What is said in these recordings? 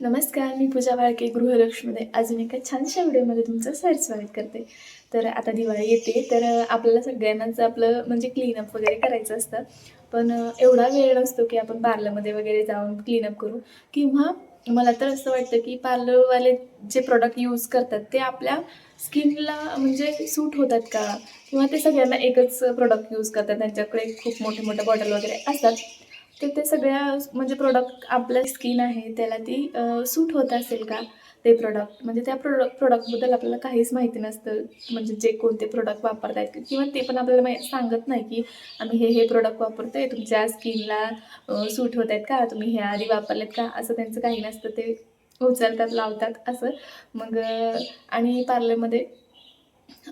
नमस्कार मी पूजा वाळके गृहलक्ष्मीमध्ये. अजून एका छानशा व्हिडिओमध्ये तुमचं सर स्वागत करते. तर आता दिवाळी येते तर आपल्याला सगळ्यांनाच आपलं म्हणजे क्लीनअप वगैरे करायचं असतं. पण एवढा वेळ नसतो की आपण पार्लरमध्ये वगैरे जाऊन क्लीनअप करू. किंवा मला तर असं वाटतं की पार्लरवाले जे प्रोडक्ट यूज करतात ते आपल्या स्किनला म्हणजे सूट होतात का? किंवा ते सगळ्यांना एकच प्रोडक्ट यूज करतात त्यांच्याकडे खूप मोठे मोठे बॉटल वगैरे असतात. तर ते सगळ्या म्हणजे प्रोडक्ट आपलं स्किन आहे त्याला ती सूट होत असेल का ते प्रोडक्ट म्हणजे त्या प्रोडक्ट प्रोडक्टबद्दल आपल्याला काहीच माहिती नसतं म्हणजे जे कोणते प्रोडक्ट वापरत आहेत किंवा ते पण आपल्याला माहिती सांगत नाही की आम्ही हे हे प्रोडक्ट वापरतो आहे तुमच्या स्किनला सूट होत आहेत का? तुम्ही हे आधी वापरलेत का? असं त्यांचं काही नसतं ते उचलतात लावतात असं. मग आणि पार्लरमध्ये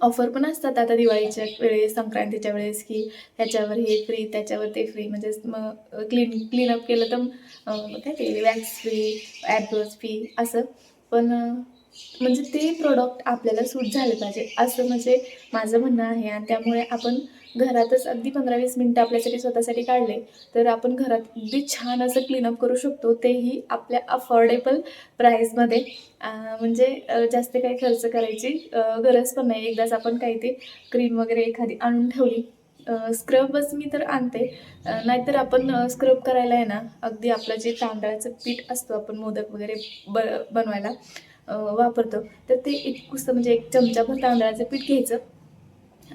ऑफर पण असतात आता दिवाळीच्या वेळेस संक्रांतीच्या वेळेस की ह्याच्यावर हे फ्री त्याच्यावर ते फ्री म्हणजे मग क्लीन क्लीनअप केलं तर काय ते वॅक्स फ्री ॲब्रोज फ्री असं. पण म्हणजे ते प्रोडक्ट आपल्याला सूट झाले पाहिजे. असं म्हणजे माझं म्हणणं आहे आणि त्यामुळे आपण घरातच अगदी पंधरा वीस मिनटं आपल्यासाठी स्वतःसाठी काढले तर आपण घरात अगदी छान असं क्लीनअप करू शकतो. तेही आपल्या अफोर्डेबल प्राईजमध्ये म्हणजे जास्त काही खर्च करायची गरज पण नाही. एकदाच आपण काही ते क्रीम वगैरे एखादी आणून ठेवली स्क्रबच मी तर आणते. नाहीतर आपण स्क्रब करायला आहे ना अगदी आपलं जे तांदळाचं पीठ असतो आपण मोदक वगैरे ब बनवायला वापरतो. तर ते इतकुसं म्हणजे एक चमचाभर तांदळाचं पीठ घ्यायचं.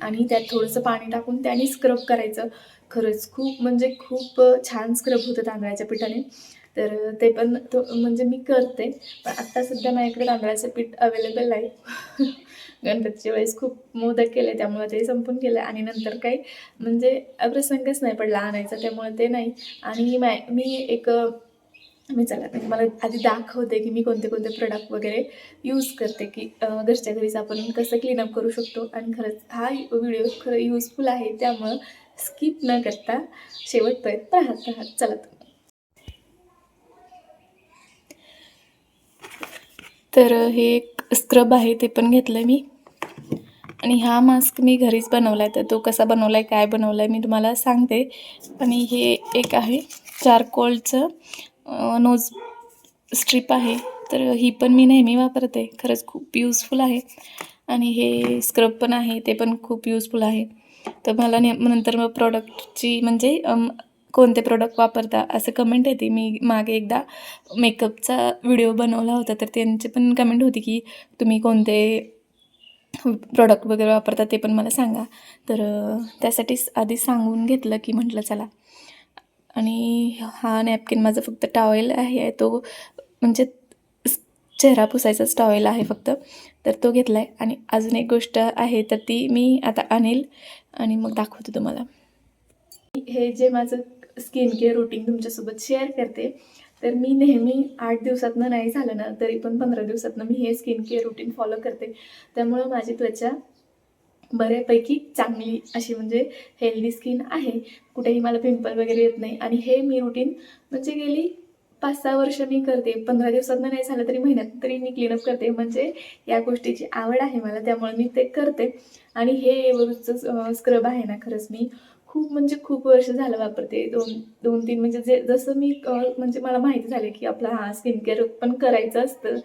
आणि त्यात थोडंसं पाणी टाकून त्याने स्क्रब करायचं. खरंच खूप म्हणजे खूप छान स्क्रब होतं तांदळाच्या पिठाने. तर ते पण तो म्हणजे मी करते. पण आत्ता सध्या माझ्याकडे तांदळाचं पीठ अवेलेबल आहे. गणपतीच्या वेळेस खूप मोदक केले त्यामुळे ते संपून गेलं. आणि नंतर काही म्हणजे प्रसंगच नाही पडला आणायचा त्यामुळे ते नाही. आणि मी एक मी चला मी मला आधी दाखवते की मी कोणते कोणते प्रोडक्ट वगैरे यूज करते की घरच्या घरीच आपण कसं क्लीनअप करू शकतो. आणि खरंच हा व्हिडिओ खरं यूजफुल आहे त्यामुळं स्किप न करता शेवटपर्यंत राहत राहत चला तर. तर हे एक स्क्रब आहे ते पण घेतलं मी. आणि हा मास्क मी घरीच बनवला आहे तर तो कसा बनवला आहे काय बनवला आहे मी तुम्हाला सांगते. आणि हे एक आहे चारकोलचं नोज स्ट्रीप आहे. तर ही पण मी नेहमी वापरते. खरंच खूप युजफुल आहे. आणि हे स्क्रब पण आहे. ते पण खूप यूजफुल आहे. तर मला ने नंतर मग प्रॉडक्टची म्हणजे कोणते प्रॉडक्ट वापरता असं कमेंट येते. मी मागे एकदा मेकअपचा व्हिडिओ बनवला होता. तर त्यांची पण कमेंट होती की तुम्ही कोणते प्रॉडक्ट वगैरे वापरता ते पण मला सांगा. तर त्यासाठी त्यासाठीच आधी सांगून घेतलं की म्हटलं चला. आणि हा नॅपकिन माझा फक्त टॉवेल आहे तो म्हणजे चेहरा पुसायचाच टॉवेल आहे फक्त. तर तो घेतला आहे आणि अजून एक गोष्ट आहे तर ती मी आता आणेल आणि मग दाखवते तुम्हाला. हे जे माझं स्किन केअर रुटीन तुमच्यासोबत शेअर करते तर मी नेहमी आठ दिवसातनं नाही झालं ना तरी पण पंधरा दिवसातनं मी हे स्किन केअर रुटीन फॉलो करते. त्यामुळं माझी त्वचा बऱ्यापैकी चांगली अशी म्हणजे हेल्दी स्किन आहे. कुठेही मला पिंपल वगैरे येत नाही. आणि हे मी रुटीन म्हणजे गेली पाच सहा वर्ष मी करते. पंधरा दिवसात नाही झालं तरी महिन्यात तरी मी क्लीनअप करते. म्हणजे या गोष्टीची आवड आहे मला. त्यामुळे मी ते करते. आणि हे एवढंचं स्क्रब आहे ना खरंच मी. खूप म्हणजे खूप वर्ष झालं वापरते. दोन दोन तीन म्हणजे जे जसं मी म्हणजे मला माहिती झालं की आपला हा स्किन केअर पण करायचं असतं.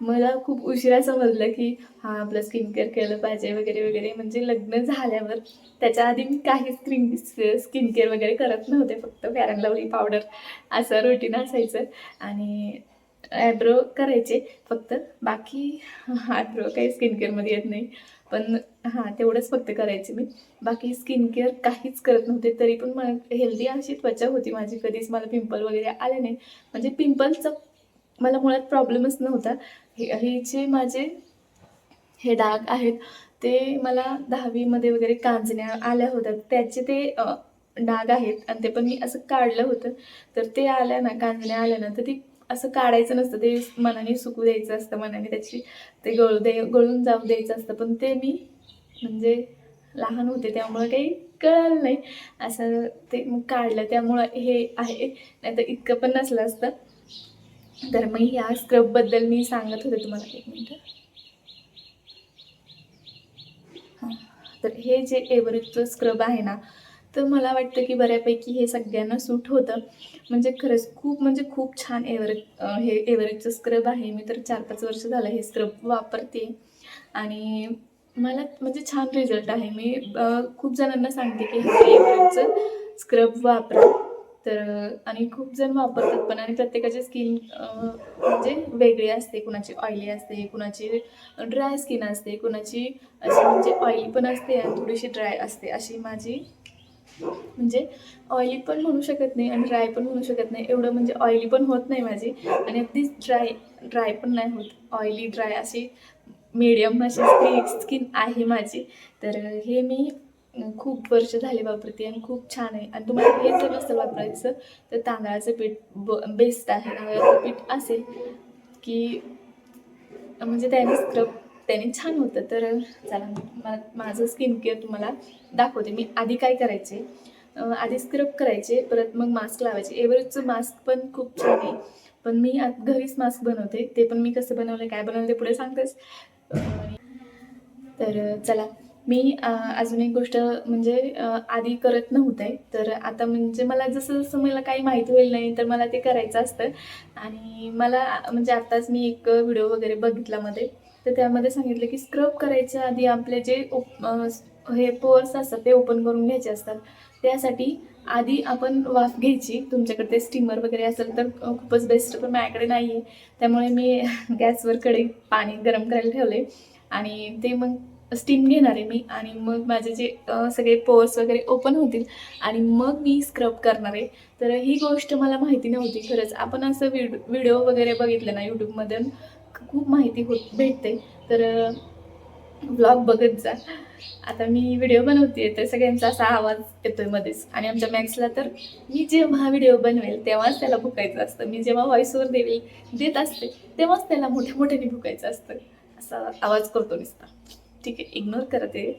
मला खूप उशिरा समजलं की हां आपलं स्किन केअर केलं पाहिजे वगैरे वगैरे. म्हणजे लग्न झाल्यावर त्याच्या आधी मी काही स्क्रीन स्किन केअर वगैरे करत नव्हते. फक्त फॅरन अँड लवली पावडर असं रुटीन असायचं. आणि ॲब्रो करायचे. फक्त बाकी आयब्रो काही स्किन केअरमध्ये येत नाही. पण हां तेवढंच फक्त करायचे मी. बाकी स्किन केअर काहीच करत नव्हते. तरी पण मला हेल्दी अशी त्वचा होती माझी. कधीच मला पिंपल वगैरे आले नाही. म्हणजे पिंपलचा मला मुळात प्रॉब्लेमच नव्हता. हे हे जे माझे हे डाग आहेत ते मला दहावीमध्ये वगैरे कांजण्या आल्या होत्या. त्याचे ते डाग आहेत आणि ते पण मी असं काढलं होतं. तर ते आल्या ना कांजण्या आल्या ना तर ती असं काढायचं नसतं. ते मनाने सुकू द्यायचं असतं मनाने त्याची ते गळू दे गळून जाऊ द्यायचं असतं. पण ते मी म्हणजे लहान होते त्यामुळं काही कळलं नाही. असं ते मग काढलं. त्यामुळं हे आहे. नाही तर इतकं पण नसलं असतं. तर मग ह्या स्क्रबबद्दल मी सांगत होते तुम्हाला एक मिनटं. हां तर हे जे एव्हरेजचं स्क्रब आहे ना तर मला वाटतं की बऱ्यापैकी हे सगळ्यांना सूट होतं. म्हणजे खरंच खूप म्हणजे खूप छान एव्हरेज हे एव्हरेजचं स्क्रब आहे. मी तर चार पाच वर्ष झालं हे स्क्रब वापरते. आणि मला म्हणजे छान रिझल्ट आहे. मी खूप जणांना सांगते की हे एव्हरेजचं स्क्रब वापरा. तर आणि खूप जण वापरतात पण आणि प्रत्येकाची स्किन म्हणजे वेगळी असते. कुणाची ऑइली असते कुणाची ड्राय स्किन असते कुणाची अशी म्हणजे ऑइली पण असते आणि थोडीशी ड्राय असते. अशी माझी म्हणजे ऑइली पण म्हणू शकत नाही आणि ड्राय पण म्हणू शकत नाही. एवढं म्हणजे ऑइली पण होत नाही माझी आणि अगदीच ड्राय ड्राय पण नाही होत. ऑइली ड्राय अशी मीडियम अशी स्किन आहे माझी. तर हे मी खूप वर्ष झाले वापरते आणि खूप छान आहे. आणि तुम्हाला हे जर नसेल वापरायचं तर तांदळाचं पीठ ब बेस्ट आहे. तांदळाचं पीठ असेल की म्हणजे त्याने स्क्रब त्याने छान होतं. तर चला मा माझं स्किन केअर तुम्हाला दाखवते. मी आधी काय करायचे? आधी स्क्रब करायचे परत मग मास्क लावायचे. एव्हरेजचं मास्क पण खूप छान आहे. पण मी आत- घरीच मास्क बनवते. ते पण मी कसं बनवलं काय बनवलं ते पुढे सांगतेच तर चला मी अजून एक गोष्ट म्हणजे आधी करत नव्हते. तर आता म्हणजे मला जसं जसं मला काही माहिती होईल नाही तर मला ते करायचं असतं. आणि मला म्हणजे आत्ताच मी एक व्हिडिओ वगैरे बघितला मध्ये. तर त्यामध्ये सांगितलं की स्क्रब करायच्या आधी आपले जे ओप हे पोअर्स असतात ते ओपन करून घ्यायचे असतात. त्यासाठी आधी आपण वाफ घ्यायची. तुमच्याकडे ते स्टीमर वगैरे असेल तर खूपच बेस्ट पण माझ्याकडे नाही आहे त्यामुळे मी गॅसवर कडे पाणी गरम करायला ठेवले. आणि ते मग स्टीम घेणार आहे मी आणि मग माझे जे सगळे पोर्स वगैरे ओपन होतील आणि मग मी स्क्रब करणार आहे. तर ही गोष्ट मला माहिती नव्हती खरंच. आपण असं व्हिड व्हिडिओ वगैरे बघितलं ना यूट्यूबमधून खूप माहिती होत भेटते. तर ब्लॉग बघत जा. आता मी व्हिडिओ बनवते तर सगळ्यांचा असा आवाज येतोय मध्येच. आणि आमच्या मॅक्सला तर मी जेव्हा व्हिडिओ बनवेल तेव्हाच त्याला भुकायचं असतं. मी जेव्हा व्हॉइसवर देवेल देत असते तेव्हाच त्याला मोठ्या मोठ्याने भुकायचं असतं. असा आवाज करतो नुसता. ठीक आहे इग्नोर करते.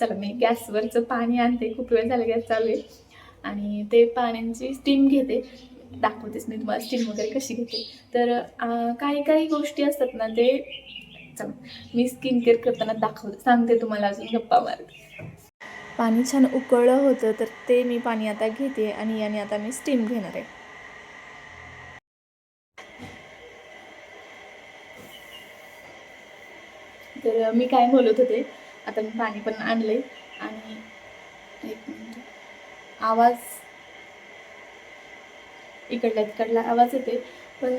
चला मी गॅसवरचं पाणी आणते. खूप वेळ झाला गॅस चालू आहे. आणि ते पाण्यांची स्टीम घेते. दाखवतेच मी तुम्हाला स्टीम वगैरे कशी घेते. तर काही काही गोष्टी असतात ना ते चला मी स्किन केअर करताना दाखवते सांगते तुम्हाला अजून गप्पा मारते. पाणी छान उकळलं होतं तर ते मी पाणी आता घेते आणि याने आता मी स्टीम घेणार आहे. तर मी काय बोलत होते आता मी पाणी पण आणले आणि एक मिनिट. आवाज इकडला तिकडला आवाज येते पण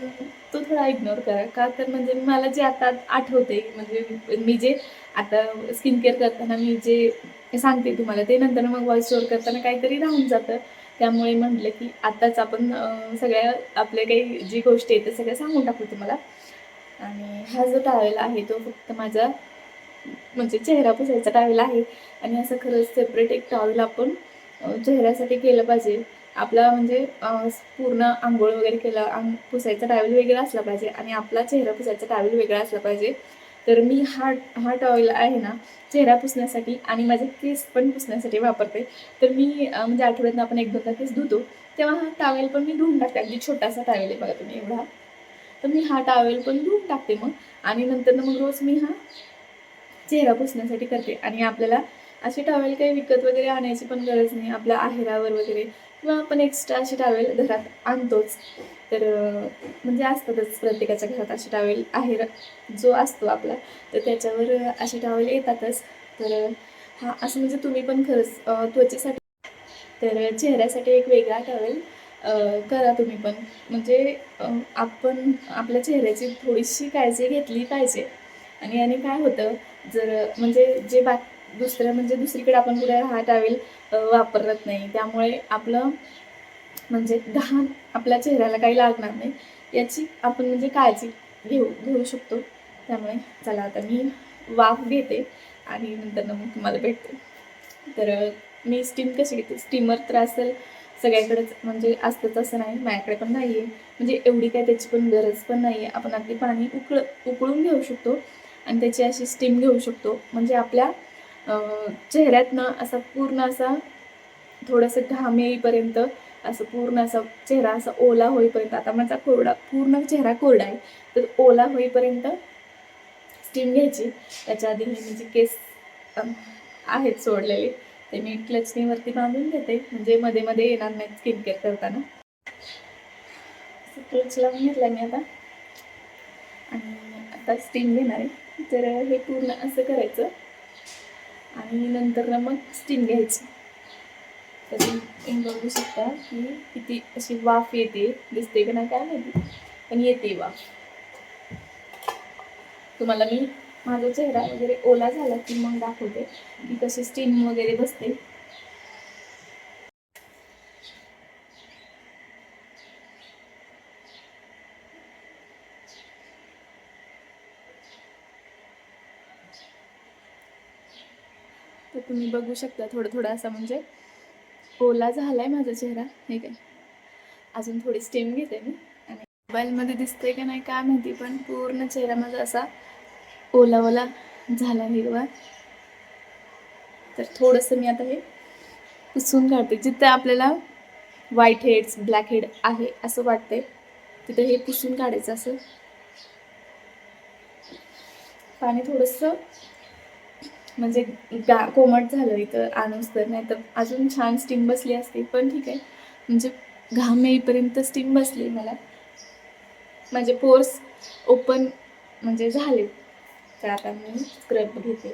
तो थोडा इग्नोर करा. का तर म्हणजे मला जे आता आठवते म्हणजे मी जे आता स्किन केअर करताना मी जे सांगते तुम्हाला ते नंतर मग व्हॉइस ओवर करताना काहीतरी राहून जातं. त्यामुळे म्हटलं की आताच आपण सगळ्या आपल्या काही जी गोष्टी आहेत त्या सगळ्या सांगून टाकू तुम्हाला. आणि हा जो टावेल आहे तो फक्त माझा म्हणजे चेहरा पुसायचा टावेल आहे. आणि असं खरंच सेपरेट एक टावेल आपण चेहऱ्यासाठी केलं पाहिजे. आपला म्हणजे पूर्ण आंघोळ वगैरे केला आंग पुसायचा टावेल वेगळा असला पाहिजे आणि आपला चेहरा पुसायचा टावेल वेगळा असला पाहिजे. तर मी हा हा टॉवेल आहे ना चेहरा पुसण्यासाठी आणि माझे केस पण पुसण्यासाठी वापरते. तर मी म्हणजे आठवड्यातनं आपण एक दोनदा केस धुतो तेव्हा हा टावेल पण मी धुवून टाकते. अगदी छोटासा टावेल आहे बघा तुम्ही एवढा. तर मी हा टावेल पण धुवून टाकते मग. आणि नंतर मग रोज मी हा चेहरा पुसण्यासाठी करते. आणि आपल्याला असे टावेल काही विकत वगैरे आणायची पण गरज नाही. आपल्या आहेरावर वगैरे किंवा आपण एक्स्ट्रा असे टावेल घरात आणतोच. तर म्हणजे असतातच प्रत्येकाच्या घरात असे टावेल आहेर जो असतो आपला. तर त्याच्यावर असे टावेल येतातच. तर हा असं म्हणजे तुम्ही पण खरंच त्वचेसाठी तर चेहऱ्यासाठी एक वेगळा टावेल करा तुम्ही पण. म्हणजे आपण आपल्या चेहऱ्याची थोडीशी काळजी घेतली पाहिजे. आणि याने काय होतं जर म्हणजे जे बा दुसरं म्हणजे दुसरीकडे आपण कुठे हा टॅवेल वापरत नाही. त्यामुळे आपलं म्हणजे घाण आपल्या चेहऱ्याला काही लागणार नाही. याची आपण म्हणजे काळजी घेऊ घेऊ शकतो. त्यामुळे चला आता मी वाफ घेते आणि नंतर मग तुम्हाला भेटते. तर मी स्टीम कशी घेते? स्टीमर तर असेल सगळ्याकडेच म्हणजे असतंच असं नाही माझ्याकडे पण नाही आहे म्हणजे एवढी काय त्याची पण गरज पण नाही आहे आपण अगदी पाणी उकळ उकळून घेऊ शकतो आणि त्याची अशी स्टीम घेऊ शकतो. म्हणजे आपल्या चेहऱ्यातनं असा पूर्ण असा थोडंसं घाम येईपर्यंत असं पूर्ण असा चेहरा असा ओला होईपर्यंत आता माझा कोरडा पूर्ण चेहरा कोरडा आहे तर ओला होईपर्यंत स्टीम घ्यायची. त्याच्या आधी हे म्हणजे केस आहेत सोडलेले. ते मी क्लचनीवरती बांधून घेते. म्हणजे मध्ये मध्ये येणार नाही स्किन केअर करताना. क्लच लावून घेतला मी आता. आणि आता स्टीम घेणार आहे. तर हे पूर्ण असं करायचं. आणि नंतर ना मग स्टीम घ्यायची. तर तुम्ही बघू शकता की किती अशी वाफ येते. दिसते का ना काय माहिती. पण येते वाफ. तुम्हाला मी माझा चेहरा वगैरे ओला झाला की मग दाखवते. की कशी स्टीम वगैरे बसते. तर तुम्ही बघू शकता थोडं थोडं असं म्हणजे ओला झालाय माझा चेहरा हे काय? अजून थोडी स्टीम घेते मी. आणि मोबाईलमध्ये दिसते का नाही काय माहिती पण पूर्ण चेहरा माझा असा ओला ओला झाला हिरवा तर थोडंसं मी आता हे पुसून काढते. जिथं आपल्याला व्हाईट हेड्स ब्लॅक हेड आहे असं वाटतंय तिथं हे पुसून काढायचं असं पाणी थोडंसं म्हणजे गा कोमट झालं इथं आणूस तर. नाही तर अजून छान स्टीम बसली असती पण ठीक आहे. म्हणजे घाम येईपर्यंत स्टीम बसली मला. माझे पोर्स ओपन म्हणजे झाले. तर आता मी स्क्रब घेते.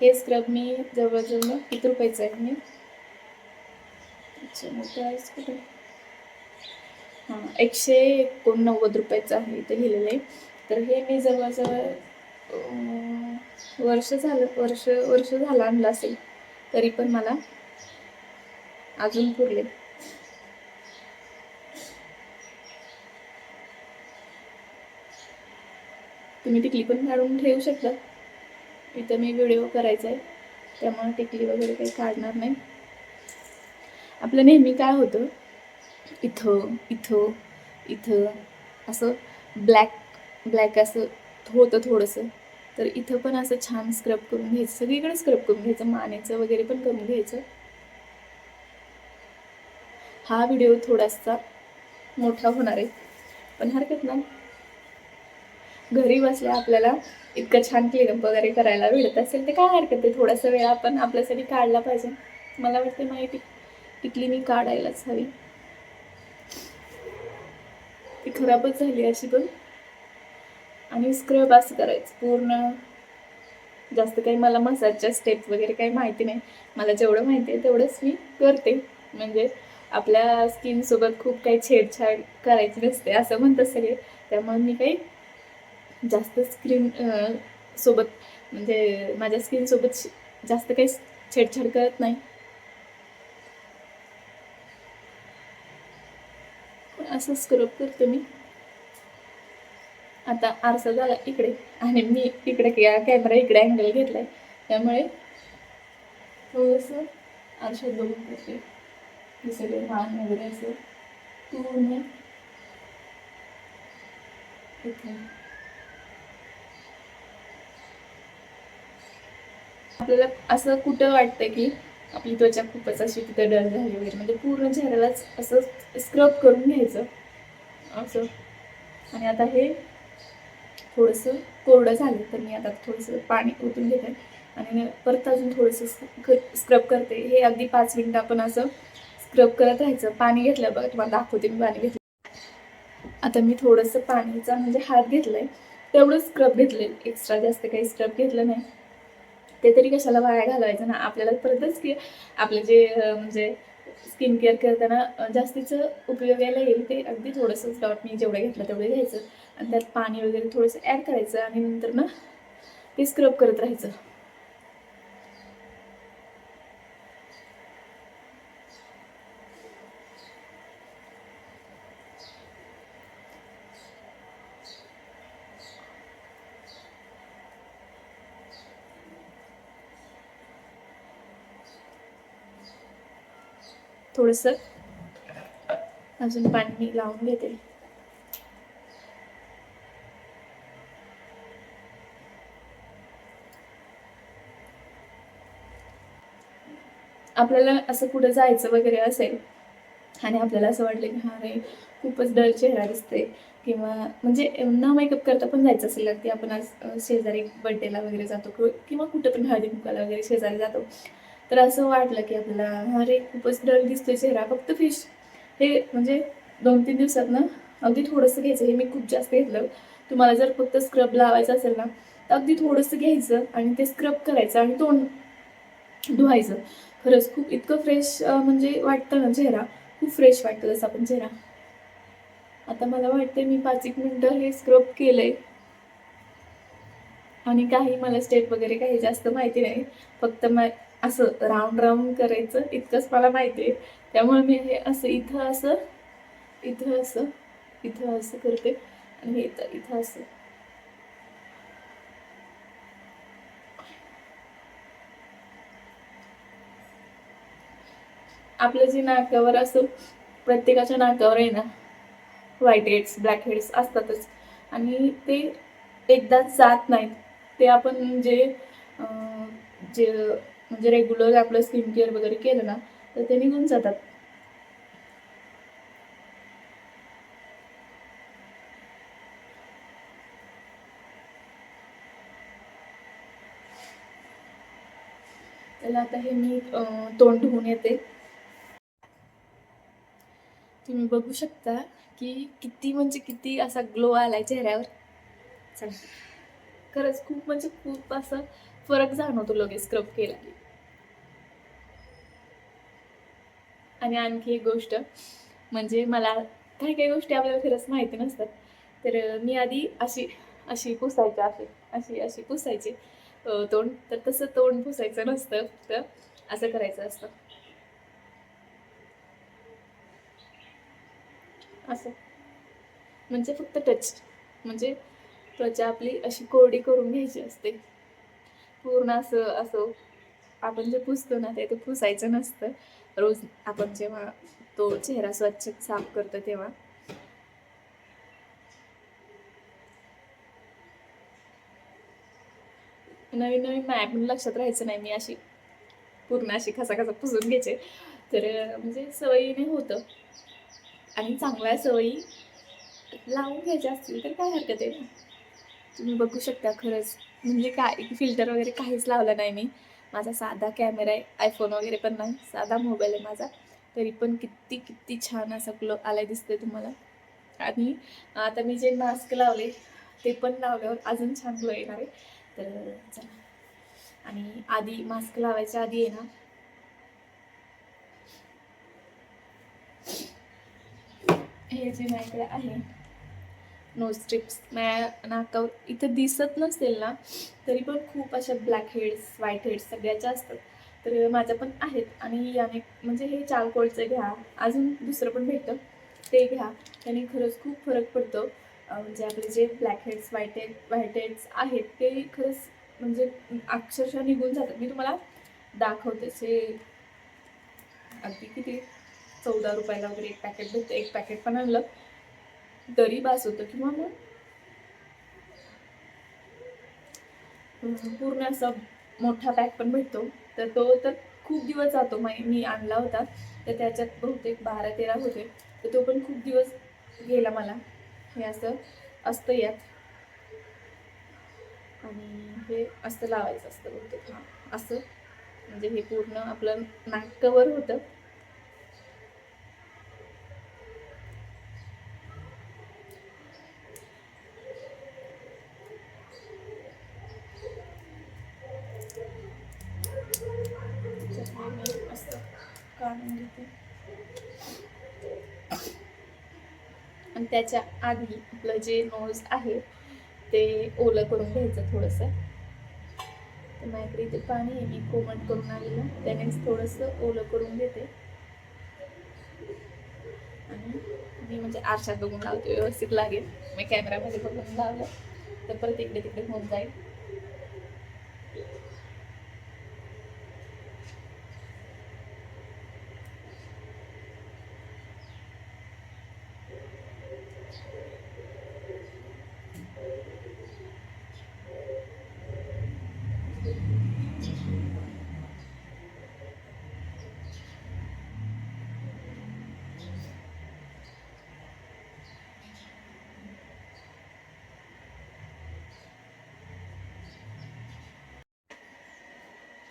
हे स्क्रब मी जवळजवळ किती रुपयाचं आहे मी अच्छा, मग कुठे? हां एकशे एकोणनव्वद रुपयाचं आहे इथे लिहिलेलं आहे. तर हे मी जवळजवळ वर्ष झालं वर्ष वर्ष झालं आणलं असेल तरी पण मला अजून पुरले. तुम्ही टिकली पण काढून ठेवू शकता. इथं मी व्हिडिओ करायचा आहे त्यामुळे टिकली वगैरे काही काढणार नाही. आपलं नेहमी काय होतं? इथं इथं इथं असं ब्लॅक ब्लॅक असं होतं थोडंसं. तर इथं पण असं छान स्क्रब करून घ्यायचं. सगळीकडे स्क्रब करून घ्यायचं. मानेचं वगैरे पण करून घ्यायचं. हा व्हिडिओ थोडासा मोठा होणार आहे. पण हरकत नाही. घरी बसल्या आपल्याला इतकं छान क्लिनअप वगैरे करायला भेटत असेल तर काय हरकत आहे? थोडासा वेळ आपण आपल्यासाठी काढला पाहिजे. मला वाटते माहिती टिकली मी काढायलाच हवी. ती खराबच झाली अशी पण. आणि स्क्रब असं करायचं पूर्ण जास्त काही मला मसाजच्या स्टेप्स वगैरे काही माहिती नाही. मला जेवढं माहिती आहे तेवढंच मी करते. म्हणजे आपल्या स्किनसोबत खूप काही छेडछाड करायची नसते असं म्हणतात सगळे. त्यामुळे मी काही जास्त स्क्रीन सोबत म्हणजे माझ्या स्किनसोबत जास्त काही छेडछाड करत नाही. असं स्क्रब करते मी. आता आरसा झाला इकडे आणि मी इकडे कॅमेरा इकडे अँगल घेतलाय. त्यामुळे थोडंसं आरशात बघून करते. हे सगळे मान वगैरे असं पूर्ण. इथे. आपल्याला असं कुठं वाटतं की आपली त्वचा खूपच अशी तिथं डल झाली वगैरे. म्हणजे पूर्ण चेहऱ्यालाच असं स्क्रब करून घ्यायचं. असं. आणि आता हे थोडंसं कोरडं झालं तर मी आता थोडंसं पाणी ओतून घेते. आणि परत अजून थोडंसं स्क्रब करते. हे अगदी पाच मिनटं आपण असं स्क्रब करत राहायचं. पाणी घेतलं बघा तुम्हाला दाखवते मी पाणी घेतलं आता मी थोडंसं पाणीचा म्हणजे हात घेतलाय. तेवढं स्क्रब घेतलं एक्स्ट्रा जास्त काही स्क्रब घेतलं नाही. ते तरी कशाला वाया घालवायचं ना? आपल्याला परतच की आपलं जे म्हणजे स्किन केअर करताना अं, जास्तीचं उपयोगाला येईल ते अगदी थोडंसं डॉट मी जेवढं घेतलं तेवढं घ्यायचं. आणि त्यात पाणी वगैरे थोडंसं ॲड करायचं आणि नंतर ना ते स्क्रब करत राहायचं. थोडंसं अजून पाणी मी लावून घेते. आपल्याला असं कुठं जायचं वगैरे असेल आणि आपल्याला असं वाटलं की हा रे खूपच डल चेहरा दिसते किंवा म्हणजे न मेकअप करता पण जायचं असेल की आपण आज शेजारी बड्डेला वगैरे जातो किंवा- किंवा कुठं पण हळदी कुंकाला वगैरे शेजारी जातो. तर असं वाटलं की आपल्याला अरे खूपच डल दिसतोय चेहरा फक्त फिश हे म्हणजे दोन तीन दिवसात ना अगदी थोडंसं घ्यायचं. हे मी खूप जास्त घेतलं. तुम्हाला जर फक्त स्क्रब लावायचं असेल ना तर अगदी थोडंसं घ्यायचं आणि ते स्क्रब करायचं आणि तोंड धुवायचं. खरंच खूप इतकं फ्रेश म्हणजे वाटतं ना चेहरा. खूप फ्रेश वाटतं जसं आपण चेहरा. आता मला वाटते मी पाच एक मिनटं हे स्क्रब केलंय. आणि काही मला स्टेप वगैरे काही जास्त माहिती नाही. फक्त म असं राऊंड राऊंड करायचं इतकंच मला माहिती आहे. त्यामुळे मी हे असं इथं असं इथं असं इथं असं करते आणि हे इथं इथं असं. आपलं जे नाकावर असं प्रत्येकाच्या नाकावर आहे ना व्हाईट हेड्स ब्लॅक हेड्स असतातच. आणि ते एकदाच जात नाहीत. ते आपण जे जे म्हणजे रेग्युलर आपलं स्किन केअर वगैरे केलं ना तर ते निघून जातात. त्याला आता हे मी तोंड धुवून येते. तुम्ही बघू शकता की किती म्हणजे किती असा ग्लो आलाय चेहऱ्यावर. खरंच खूप म्हणजे खूप असं फरक जाणवतो लगेच स्क्रब केला की आणि आणखी एक गोष्ट म्हणजे मला काही काही गोष्टी आपल्याला खरंच माहिती नसतात तर मी आधी अशी अशी पुसायची अशी अशी अशी पुसायची तोंड. तर तसं तोंड पुसायचं नसतं तर असं करायचं असतं. असं. म्हणजे फक्त टच म्हणजे त्वचा आपली अशी कोरडी करून घ्यायची असते. पूर्ण असं असं आपण जे पुसतो ना ते ते पुसायचं नसतं. रोज आपण जेव्हा तो चेहरा स्वच्छ साफ करतो तेव्हा. नवीन नवीन मॅप पण लक्षात राहायचं नाही मी अशी पूर्ण अशी खसा खसा पुसून घ्यायचे. तर म्हणजे सवयीने होतं. आणि चांगल्या सवयी लावून घ्यायच्या असतील तर काय हरकत आहे ना? तुम्ही बघू शकता खरंच. म्हणजे काय फिल्टर वगैरे काहीच लावलं नाही मी. माझा साधा कॅमेरा आहे आयफोन वगैरे पण नाही साधा मोबाईल आहे माझा. तरी पण किती किती छान असा ग्लो आलाय दिसतोय तुम्हाला. आणि आता मी जे मास्क लावले ते पण लावल्यावर अजून छान ग्लो येणार आहे. तर चला. आणि आधी मास्क लावायच्या आधी आहे ना. हे जे माझ्याकडे आहे नो स्ट्रिप्स माझ्या नाकावर इथं दिसत नसेल ना तरी पण खूप अशा ब्लॅक हेड्स व्हाईट हेड्स सगळ्याच्या असतात. तर माझ्या पण आहेत आणि याने म्हणजे हे चारकोळचं घ्या. अजून दुसरं पण भेटतं. ते घ्या. त्याने खरंच खूप फरक पडतो. म्हणजे आपले जे blackheads whitehead whiteheads आहेत ते खरंच म्हणजे अक्षरशः निघून जातात. मी तुम्हाला दाखवते. जे अगदी किती चौदा रुपयाला वगैरे एक पॅकेट भेटतं. एक पॅकेट पण आणलं. तरी होतं किंवा मग पूर्ण असा मोठा पॅक पण भेटतो. तर तो तर खूप दिवस जातो. मी आणला होता. तर त्याच्यात बहुतेक बारा तेरा होते. तर तो पण खूप दिवस गेला मला. हे असं असतं यात. आणि हे असं लावायचं असतं बहुतेक. हां असं. म्हणजे हे पूर्ण आपलं नाक कवर होतं त्याच्यामुळे मी असं काढून घेते आणि त्याच्या आधी आपलं जे नोज आहे ते ओलं करून घ्यायचं थोडंसं. तर माझ्याकडे इथे पाणी आहे मी कोमट करून आलेलं. त्यानेच थोडंसं ओलं करून घेते. आणि मी म्हणजे आरशात बघून लावते व्यवस्थित लागेल. मी कॅमेरामध्ये बघून लावलं तर परत इकडे तिकडे होऊन जाईल.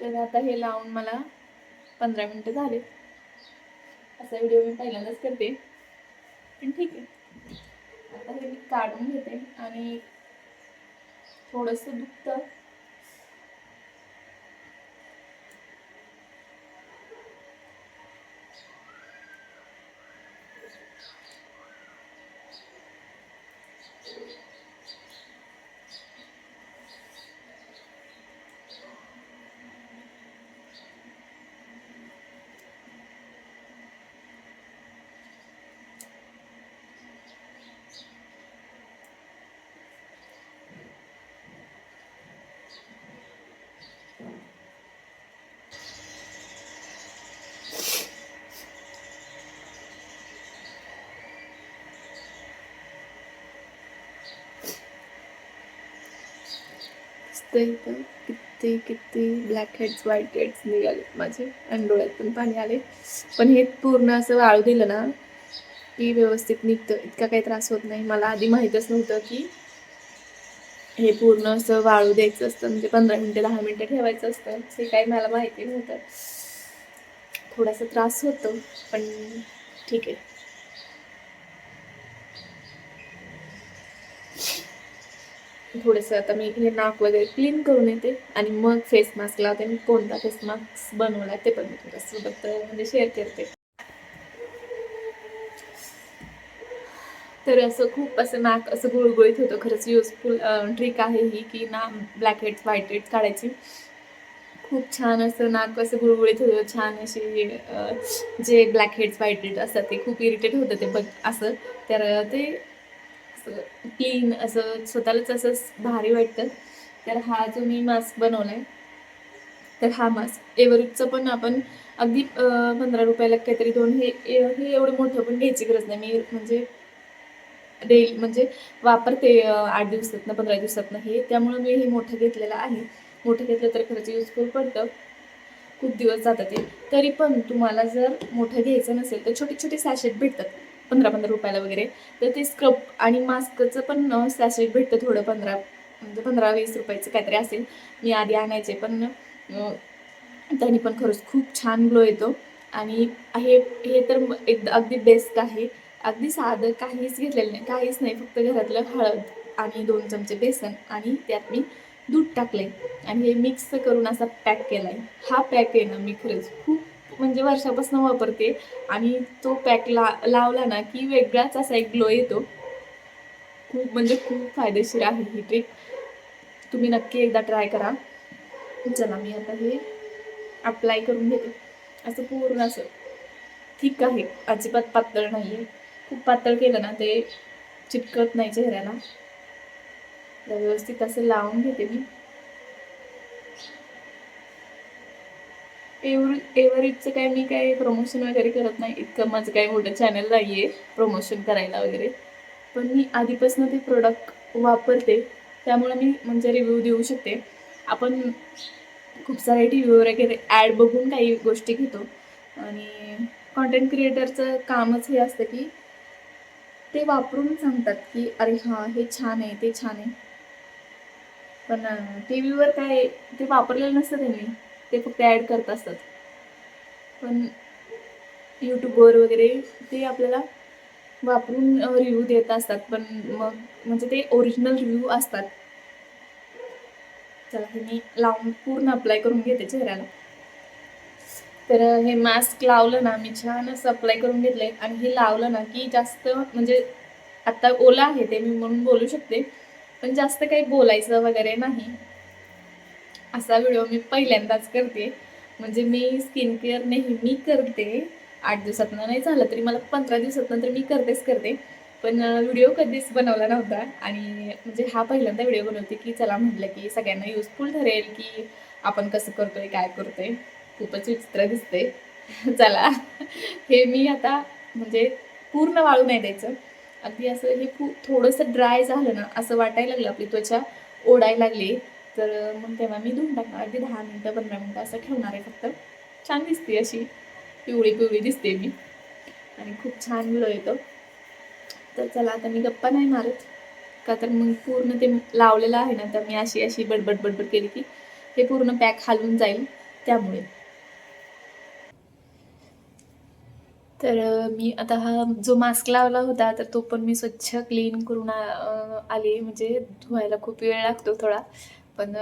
तर आता हे लावून मला पंधरा मिनटं झाले. असा व्हिडिओ मी पहिल्यांदाच करते. पण ठीक आहे. आता हे मी काढून घेते आणि थोडंसं दुखतं. दिसतंय पण किती किती ब्लॅक हेड्स व्हाईट हेड्स निघाले माझे. आणि डोळ्यात पण पाणी आले. पण हे पूर्ण असं वाळू दिलं ना की व्यवस्थित निघतं. इतका काही त्रास होत नाही. मला आधी माहीतच नव्हतं की हे पूर्ण असं वाळू द्यायचं असतं. म्हणजे पंधरा मिनटं दहा मिनटं ठेवायचं असतं. हे काही मला माहिती नव्हतं. थोडासा त्रास होतो पण ठीक आहे. थोडंसं आता मी हे नाक वगैरे क्लीन करून येते. आणि मग फेस मास्क लावते. मी कोणता फेस मास्क बनवला ते पण मी तुझ्यासोबत म्हणजे शेअर करते. तर असं खूप असं नाक असं गुळगुळीत होतं. खरंच युजफुल ट्रिक आहे ही की ना ब्लॅक हेड्स व्हाईट हेड्स काढायची. खूप छान असं नाक असं गुळगुळीत होतं. छान अशी जे ब्लॅक हेड्स व्हाईट हेड्स असतात ते खूप इरिटेट होतं ते बघ असं. तर ते असं क्लीन असं स्वतःलाच असं भारी वाटतं. तर हा जो मी मास्क बनवला आहे तर हा मास्क एव्हरेजचं पण आपण अगदी पंधरा रुपयाला काहीतरी दोन हे हे एवढं मोठं पण घ्यायची गरज नाही. मी म्हणजे डेली म्हणजे वापरते आठ दिवसातनं पंधरा दिवसातनं हे. त्यामुळं मी हे मोठं घेतलेलं आहे. मोठं घेतलं तर खरंच युजफुल पडतं. खूप दिवस जातात ते. तरी पण तुम्हाला जर मोठं घ्यायचं नसेल तर छोटे छोटे सॅशेट भेटतात. पंधरा पंधरा रुपयाला वगैरे. तर ते स्क्रब आणि मास्कचं पण सॅसेट भेटतं थोडं पंधरा म्हणजे पंधरा वीस रुपयाचं काहीतरी असेल. मी आधी आणायचे पण त्यांनी पण खरंच खूप छान ग्लो येतो. आणि हे हे तर एकदा अगदी बेस्ट आहे. अगदी साधं काहीच घेतलेलं नाही काहीच नाही. फक्त घरातलं हळद आणि दोन चमचे बेसन आणि त्यात मी दूध टाकले आणि हे मिक्स करून असा पॅक केला आहे हा पॅक आहे ना मी खरंच खूप म्हणजे वर्षापासून वापरते. आणि तो पॅक ला लावला ना की वेगळाच असा एक ग्लो येतो. खूप म्हणजे खूप फायदेशीर आहे ही ट्रिक तुम्ही नक्की एकदा ट्राय करा. चला मी आता हे अप्लाय करून घेते. असं पूर्ण असं ठीक आहे. अजिबात पातळ नाही आहे खूप पातळ केलं ना ते चिटकत नाही चेहऱ्याला. व्यवस्थित असं लावून घेते मी. एव्हर एव्हरेजचं काय मी काय प्रमोशन वगैरे करत नाही. इतकं माझं काय मोठं चॅनल नाही आहे प्रमोशन करायला वगैरे. पण मी आधीपासून ते प्रोडक्ट वापरते. त्यामुळे मी म्हणजे रिव्ह्यू देऊ शकते. आपण खूप सारे टी व्ही वगैरे ॲड बघून काही गोष्टी घेतो. आणि कॉन्टेंट क्रिएटरचं कामच हे असतं की ते वापरून सांगतात की अरे हां हे छान आहे ते छान आहे. पण टी व्हीवर काय ते वापरलेलं नसतं त्यांनी. ते फक्त ॲड करत असतात. पण यूट्यूबवर वगैरे ते आपल्याला वापरून रिव्ह्यू देत असतात. पण मग म्हणजे ते ओरिजिनल रिव्ह्यू असतात. चला हे मी लावून पूर्ण अप्लाय करून घेते चेहऱ्याला. तर हे मास्क लावलं ना मी छान असं अप्लाय करून घेतलंय. आणि हे लावलं ना की जास्त म्हणजे आत्ता ओला आहे ते मी म्हणून बोलू शकते. पण जास्त काही बोलायचं वगैरे नाही. असा व्हिडिओ मी पहिल्यांदाच करते. म्हणजे मी स्किन केअर नेहमी करते. आठ दिवसातनं नाही झालं तरी मला पंधरा दिवसातनं तर मी करतेच करते. पण व्हिडिओ कधीच बनवला नव्हता. आणि म्हणजे हा पहिल्यांदा व्हिडिओ बनवते की चला म्हटलं की सगळ्यांना युजफुल ठरेल की आपण कसं करतोय काय करतोय. खूपच विचित्र दिसते चला. हे मी आता म्हणजे पूर्ण वाळू नाही द्यायचं. अगदी असं हे खूप थोडंसं ड्राय झालं ना असं वाटायला लागलं. आपली त्वचा ओढायला लागली. तर मग तेव्हा मी धुवून टाकणार अगदी दहा मिनटं पंधरा मिनटं असं ठेवणार आहे फक्त. छान दिसते अशी. पिवळी पिवळी दिसते मी. आणि खूप छान ग्लो येतो तर चला आता मी गप्पा नाही मारत. का तर मग पूर्ण ते लावलेलं आहे ना तर मी अशी अशी बडबड बडबड केली की हे पूर्ण पॅक हालून जाईल त्यामुळे. तर मी आता हा जो मास्क लावला होता तर तो पण मी स्वच्छ क्लीन करून आले आली. म्हणजे धुवायला खूप वेळ लागतो थोडा. पण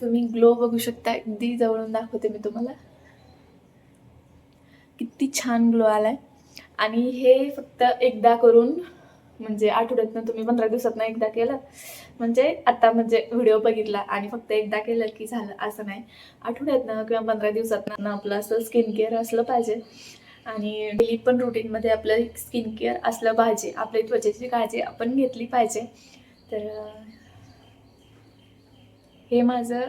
तुम्ही ग्लो बघू शकता. अगदी जवळून दाखवते मी तुम्हाला. किती छान ग्लो आलाय. आणि हे फक्त एकदा करून म्हणजे आठवड्यातनं तुम्ही पंधरा दिवसातनं एकदा केलं. म्हणजे आता म्हणजे व्हिडिओ बघितला आणि फक्त एकदा केलं की झालं असं नाही. आठवड्यातनं किंवा पंधरा दिवसातनं आपलं असं स्किन केअर असलं पाहिजे. आणि डेली पण रुटीनमध्ये आपलं स्किन केअर असलं पाहिजे. आपली त्वचेची काळजी आपण घेतली पाहिजे. तर हे माझं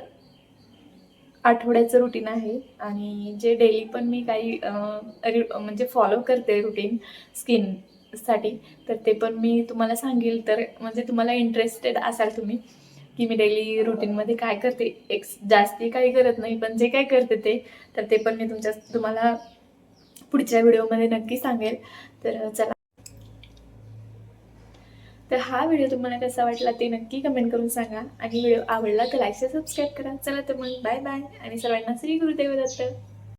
आठवड्याचं रुटीन आहे. आणि जे डेली पण मी काही रि- म्हणजे फॉलो करते रुटीन स्किनसाठी तर ते पण मी तुम्हाला सांगेल. तर म्हणजे तुम्हाला इंटरेस्टेड असाल तुम्ही की मी डेली रुटीनमध्ये काय करते. एक जास्ती काही करत नाही पण जे काय करते ते तर ते पण मी तुमच्या तुम्हाला पुढच्या व्हिडिओमध्ये नक्की सांगेल. तर चला. तर हा व्हिडिओ तुम्हाला कसा वाटला ते नक्की कमेंट करून सांगा. आणि व्हिडिओ आवडला तर लाईक सबस्क्राईब करा. चला तर मग बाय बाय आणि सर्वांना श्री गुरुदेव दत्त.